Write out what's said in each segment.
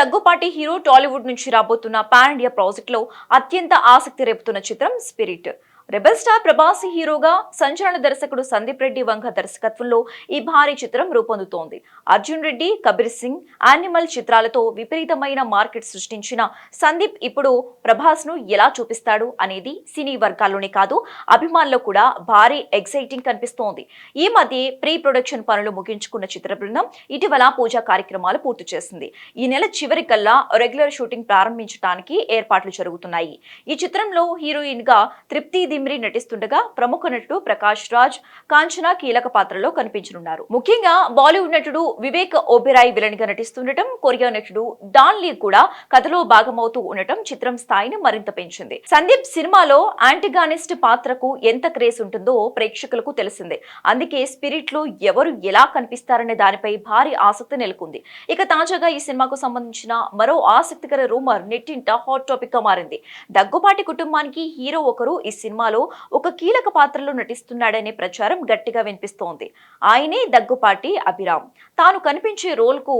Daggubati hero Tollywood నుంచి రాబోతున్న pan India ప్రాజెక్ట్లో అత్యంత ఆసక్తి రేపుతున్న చిత్రం స్పిరిట్. రెబల్ స్టార్ ప్రభాస్ హీరోగా సంచలన దర్శకుడు సందీప్ రెడ్డి వంక దర్శకత్వంలో ఈ భారీ చిత్రం రూపొందుతోంది. అర్జున్ రెడ్డి కబీర్ సింగ్ యానిమల్ చిత్రాలతో విపరీతమైన మార్కెట్ సృష్టించిన సందీప్ ఇప్పుడు ప్రభాస్ను ఎలా చూపిస్తాడు అనేది సినీ వర్గాల్లోనే కాదు అభిమానుల్లో కూడా భారీ ఎక్సైటింగ్ కనిపిస్తోంది. ఈ మధ్య ప్రీ ప్రొడక్షన్ పనులు ముగించుకున్న చిత్ర బృందం ఇటీవల పూజా కార్యక్రమాలు పూర్తి చేసింది. ఈ నెల చివరికల్లా రెగ్యులర్ షూటింగ్ ప్రారంభించడానికి ఏర్పాట్లు జరుగుతున్నాయి. ఈ చిత్రంలో హీరోయిన్గా తృప్తి దిమ్రి నటిస్తుండగా ప్రముఖ నటుడు ప్రకాష్ రాజ్ కాంచన కీలక పాత్రలో కనిపించనున్నారు. ముఖ్యంగా బాలీవుడ్ నటుడు వివేక్ ఓబెరాయ్ విలన్గా నటిస్తుండటం కొరియా నటుడు డాన్ లీ కూడా కథలో భాగమవుతూ ఉండటం చిత్రం స్థాయిని మరింత పెంచింది. సందీప్ సినిమాలో యాంటిగానిస్ట్ పాత్రకు ఎంత క్రేజ్ ఉంటుందో ప్రేక్షకులకు తెలిసిందే. అందుకే స్పిరిట్లో ఎవరు ఎలా కనిపిస్తారనే దానిపై భారీ ఆసక్తి నెలకొంది. ఇక తాజాగా ఈ సినిమాకు సంబంధించిన మరో ఆసక్తికర రూమర్ నెట్టింట హాట్ టాపిక్గా మారింది. దగ్గుపాటి కుటుంబానికి హీరో ఒకరు ఈ సినిమా సినిమాలో ఒక కీలక పాత్రలో నటిస్తున్నాడనే ప్రచారం గట్టిగా వినిపిస్తోంది. ఆయనే దగ్గుపాటి అభిరామ్. తాను కనిపించే రోల్కు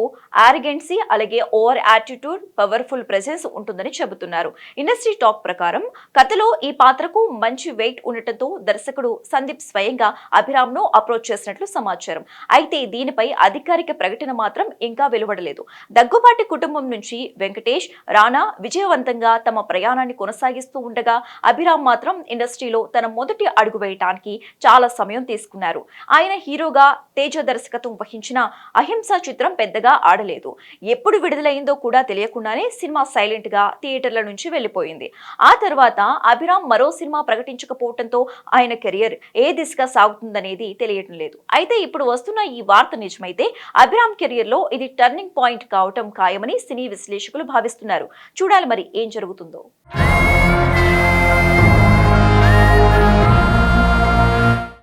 ఆరిగెన్సీ అలాగే ఓవర్ యాటిట్యూడ్ పవర్ఫుల్ ప్రెసెన్స్ ఉంటుందని చెబుతున్నారు. ఇండస్ట్రీ టాక్ ప్రకారం కథలో ఈ పాత్రకు మంచి వెయిట్ ఉండటంతో దర్శకుడు సందీప్ స్వయంగా అభిరామ్ను అప్రోచ్ చేసినట్లు సమాచారం. అయితే దీనిపై అధికారిక ప్రకటన మాత్రం ఇంకా వెలువడలేదు. దగ్గుపాటి కుటుంబం నుంచి వెంకటేష్ రానా విజయవంతంగా తమ ప్రయాణాన్ని కొనసాగిస్తూ ఉండగా అభిరామ్ మాత్రం ఇండస్ట్రీ ఇండస్ట్రీలో తన మొదటి అడుగు వేయటానికి చాలా సమయం తీసుకున్నారు. ఆయన హీరోగా తేజ దర్శకత్వం వహించిన అహింస చిత్రం పెద్దగా ఆడలేదు. ఎప్పుడు విడుదలైందో కూడా తెలియకుండానే సినిమా సైలెంట్గా థియేటర్ల నుంచి వెళ్ళిపోయింది ఆ తర్వాత అభిరామ్ మరో సినిమా ప్రకటించకపోవడంతో ఆయన కెరియర్ ఏ దిశగా సాగుతుందనేది తెలియటం లేదు. అయితే ఇప్పుడు వస్తున్న ఈ వార్త నిజమైతే అభిరామ్ కెరియర్లో ఇది టర్నింగ్ పాయింట్ కావటం ఖాయమని సినీ విశ్లేషకులు భావిస్తున్నారు. చూడాలి మరి ఏం జరుగుతుందో.